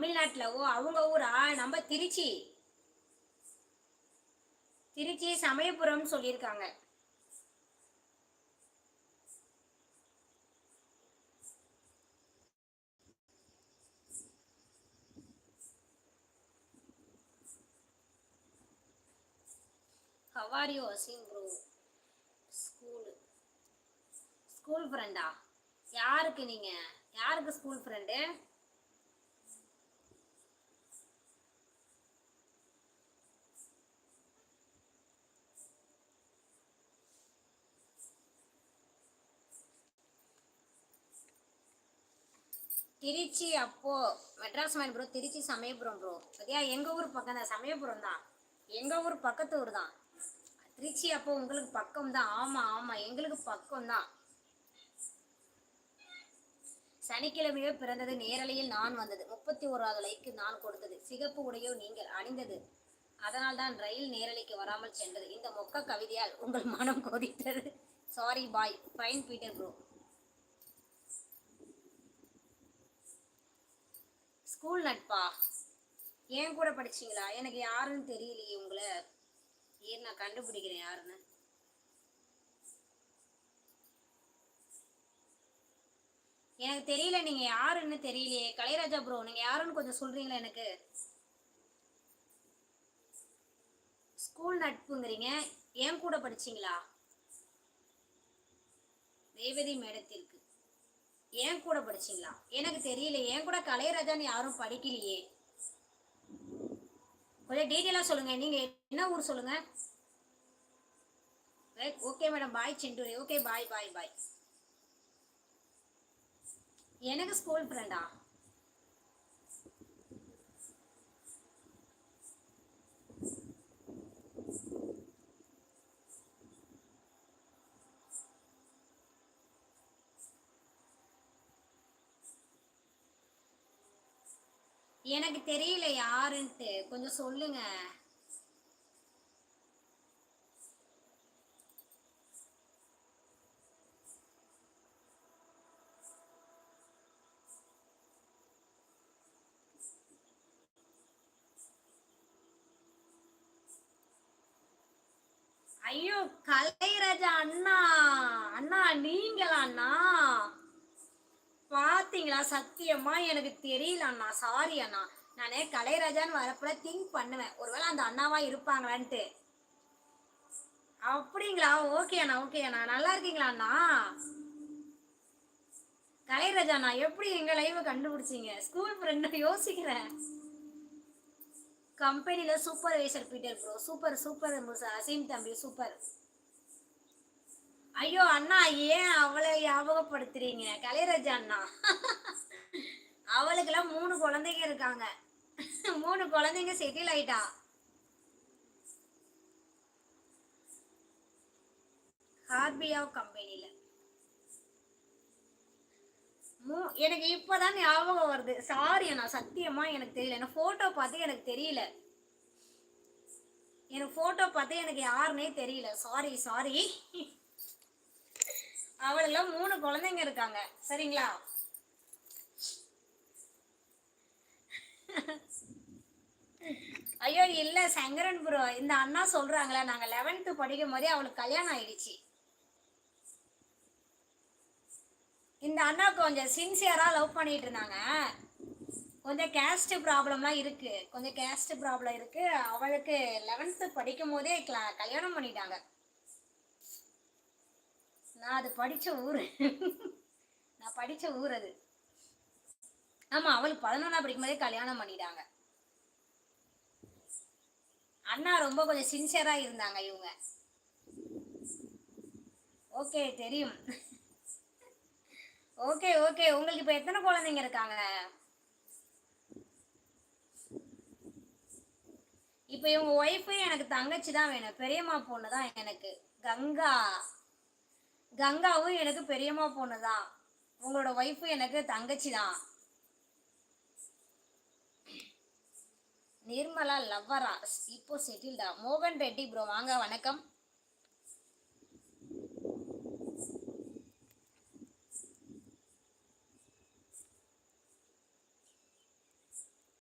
தமிழ்நாட்டுல ஓ அவங்க ஊரா? நம்ம திருச்சி. திருச்சி சமயபுரம் சொல்லியிருக்காங்க. How are you are bro school school ஃப்ரெண்டா யாருக்கு நீங்க? யாருக்கு ஸ்கூல் ஃப்ரெண்டு திருச்சி அப்போ மெட்ராஸ் மாதிரி ப்ரோ திருச்சி சமயபுரம் ப்ரோ சரியா? எங்க ஊர் பக்கம் தான். சமயபுரம் தான். எங்க ஊர் பக்கத்து ஊர் தான். திருச்சி அப்போ உங்களுக்கு பக்கம் தான். ஆமா ஆமா. எங்களுக்கு பக்கம் தான். சனிக்கிழமையோ பிறந்தது நேரலையில் நான் வந்தது. முப்பத்தி ஓராவது லைக்கு நான் கொடுத்தது. சிகப்பு உடையோ நீங்கள் அணிந்தது. அதனால் தான் ரயில் நேரலைக்கு வராமல் சென்றது. இந்த மொக்க கவிதையால் உங்கள் மனம் கொதித்தது. Sorry bye fine Peter bro school நட்பா? ஏன் கூட படிச்சீங்களா? எனக்கு யாருன்னு தெரியலையே உங்களை. ஏன் நான் கண்டுபிடிக்கிறேன் யாருன்னு? எனக்கு தெரியல நீங்க யாருன்னு தெரியலையே. கலைராஜா ப்ரோ நீங்க யாருன்னு கொஞ்சம் சொல்றீங்களா எனக்கு? ஸ்கூல் நட்புங்கிறீங்க. ஏன் கூட படிச்சீங்களா? ரேவதி மேடத்திற்கு. என் கூட படிச்சீங்களா? எனக்கு தெரியல ஏன் கூட கலையராஜான்னு யாரும் படிக்கலையே. கொஞ்சம் டீட்டெயிலாக சொல்லுங்க. நீங்க என்ன ஊர் சொல்லுங்க? Okay madam bye செண்டூரி okay bye bye bye எனக்கு ஸ்கூல் ஃப்ரெண்டா எனக்கு தெரியல யாருன்ட்டு. கொஞ்சம் சொல்லுங்க. ஐயோ கலைராஜா அண்ணா. அண்ணா நீங்களா அண்ணா பார்த்தீங்களா சத்தியமா எனக்கு தெரியல அண்ணா. சாரி அண்ணா. நானே கலைராஜான்னு வரப்பட திங்க் பண்ணுவேன். ஒருவேளை அந்த அண்ணாவா இருப்பாங்களான்ட்டு. அப்படிங்களா? ஓகே அண்ணா ஓகே அண்ணா. நல்லா இருக்கீங்களா அண்ணா? கலைராஜா அண்ணா எப்படி எங்க லைவை கண்டுபிடிச்சீங்க? ஸ்கூல் ஃப்ரெண்ட் யோசிக்கிறேன். கம்பெனியில் supervisor Peter bro super super Azeem தம்பி சூப்பர் ஐயோ அண்ணா ஏன் அவளை ஞாபகப்படுத்துறீங்க? கலைராஜா அண்ணா. அவளுக்கெல்லாம் மூணு குழந்தைங்க இருக்காங்க. மூணு குழந்தைங்க செட்டில் ஆயிட்டா. ஹார்பியா கம்பெனில. மூ எனக்கு இப்பதான் ஞாபகம் வருது. சாரி அண்ணா சத்தியமா எனக்கு தெரியல. எனக்கு போட்டோ பார்த்து எனக்கு தெரியல. எனக்கு போட்டோ பார்த்து எனக்கு யாருன்னே தெரியல. சாரி சாரி அவளெல்லாம் மூணு குழந்தைங்க இருக்காங்க. சரிங்களா? ஐயோ இல்ல சங்கரன் புரோ இந்த அண்ணா சொல்றாங்களே நாங்க லெவன்த்து படிக்கும் போதே அவளுக்கு கல்யாணம் ஆயிடுச்சு. இந்த அண்ணா கொஞ்சம் சின்சியரா லவ் பண்ணிட்டு இருந்தாங்க. கொஞ்சம் கேஸ்ட் ப்ராப்ளம்லாம் இருக்கு. கொஞ்சம் கேஸ்ட் ப்ராப்ளம் இருக்கு. அவளுக்கு லெவன்த்து படிக்கும் போதே கல்யாணம் பண்ணிட்டாங்க. நான் அது படிச்ச ஊர். நான் படிச்ச ஊர் அது. ஆமா அவளுக்கு பதினொன்றா படிக்கும் போதே கல்யாணம் பண்ணிட்டாங்க. அண்ணா ரொம்ப கொஞ்சம் சின்சியரா இருந்தாங்க இவங்க. ஓகே தெரியும். ஓகே ஓகே உங்களுக்கு இப்ப எத்தனை குழந்தைங்க இருக்காங்க? இப்போ இவங்க ஒய்ஃபு எனக்கு தங்கச்சி தான் வேணும். பெரியம்மா பொண்ணு தான் எனக்கு. கங்கா. கங்காவும் எனக்கு பெரியம்மா பொண்ணு தான் உங்களோட ஒய்ஃபும் எனக்கு தங்கச்சி தான் நிர்மலா லவ்வரா இப்போ செட்டில்டா மோகன் ரெட்டி ப்ரோ வாங்க வணக்கம்.